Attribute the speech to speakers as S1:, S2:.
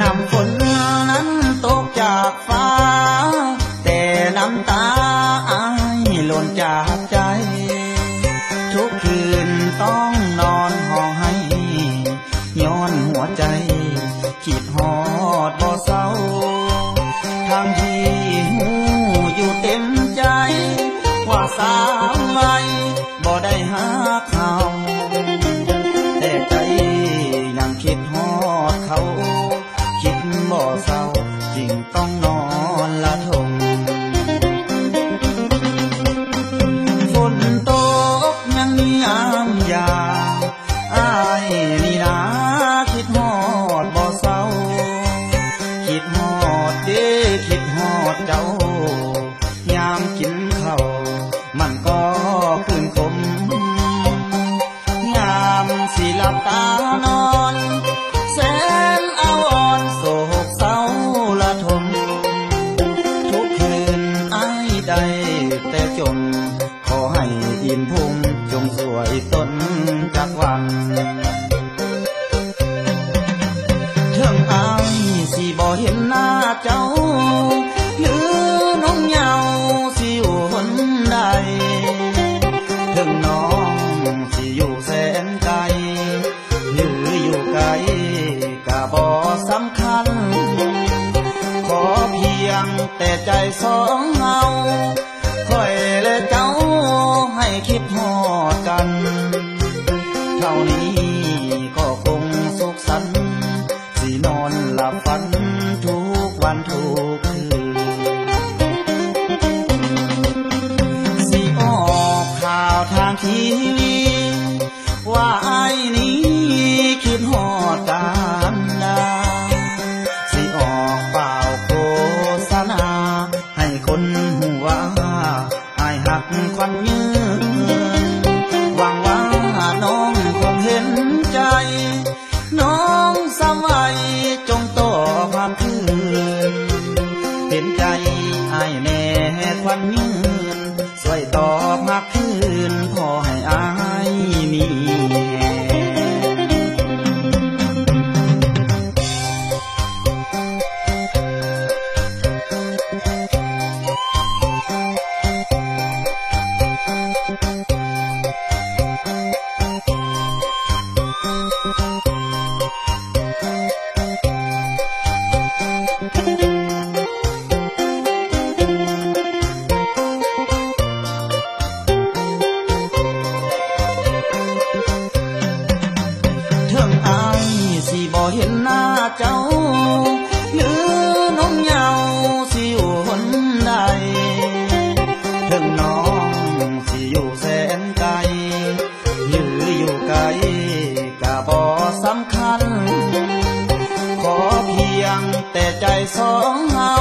S1: นำฝนนั้นตกจากฟ้า แต่น้ำตาอายหล่นจากใจ ทุกคืนต้องนอนห้องให้ย้อนหัวใจ คิดหอดบ่เศร้าทางที่หูอยู่เต็มใจ ว่าสามไงบ่ได้หัก ดเจ้า ยามกินข้าวมันก็คืนคมยามสิหลับตานอนแสนเอาวรณ์โศกเศร้าละทม ทุกคืนไอ้ายได้แต่จน ขอให้อิ่มพุ่มจงสวยตน แสนไกลหรืออยู่ไกลกะบ่สำคัญ ขอเพียงแต่ใจสองเฮาคอยและเจ้าให้คิดฮอดกัน เท่านี้ก็คงสุขสันต์สินอนหลับฝันทุกวันทุกคืนสิออกข่าวทางทีวี น้องสมัยจงต่อความคืนเห็นใจอายแน่ควันยืน เห็นหน้าเจ้า หรือน้องเหงาสิอยู่หนใดถึงน้องสิอยู่แสนไกลหรืออยู่ไกลก็บ่สำคัญ ขอเพียงแต่ใจสองเฮา